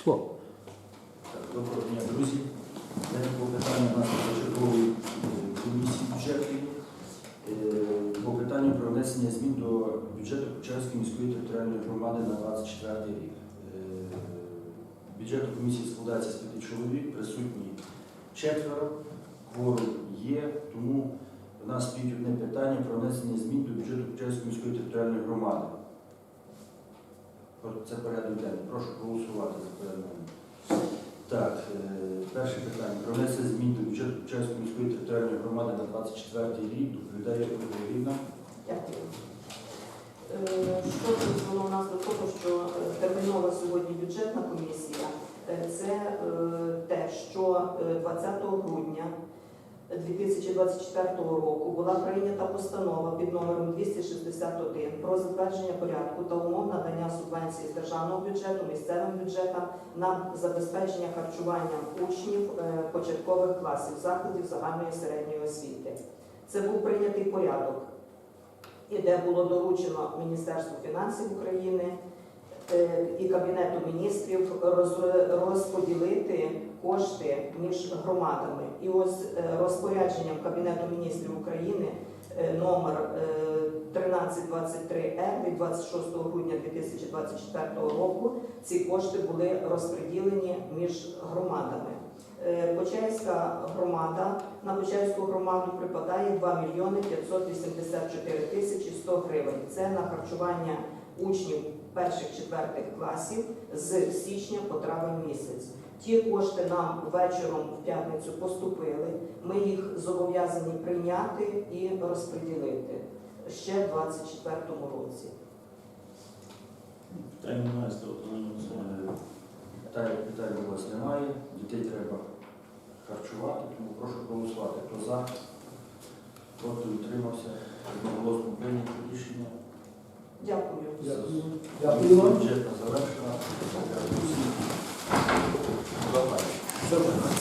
Пішло. Доброго дня, друзі. Це було питання нашої чергової е, комісії бюджетної е, по питанню про внесення змін до бюджету Почаївської міської територіальної громади на 24 рік. Е, Бюджет комісії складається з п'яти чоловік, присутні четверо, кворум є, тому в нас стоїть одне питання про внесення змін до бюджету Почаївської міської територіальної громади. Це порядок денний. Прошу проголосувати за порядок. Так, е, перше питання. Про внесення змін до бюджету Чеської міської територіальної громади на 24 рік доповідає Ірина. Дякую. Е, Що призвело нас до того, що е, термінова сьогодні бюджетна комісія, це те, що е, 20 грудня 2024 року була прийнята постанова під номером 261 про затвердження порядку та умов надання субвенції з державного бюджету місцевим бюджетам на забезпечення харчування учнів е, початкових класів закладів загальної середньої освіти. Це був прийнятий порядок, і де було доручено Міністерству фінансів України е, і Кабінету міністрів розподілити кошти між громадами. І ось е, розпорядженням Кабінету міністрів України е, номер е, 1323Р від 26 грудня 2024 року ці кошти були розподілені між громадами. Почаївська громада на Почаївську громаду припадає 2 мільйони 584 тисячі 100 гривень. Це на харчування учнів перших-четвертих класів з січня по травень місяць. Ті кошти нам вечором в п'ятницю поступили. Ми їх зобов'язані прийняти і розподілити ще в 2024 році. Питань немає, питань у вас немає. Дітей треба харчувати, тому прошу проголосувати. Хто за, проти утримався. Одноголосно прийнято рішення. Дякую. Дякую. Дякую вам. Бюджетна завершена. Дякую. Добре.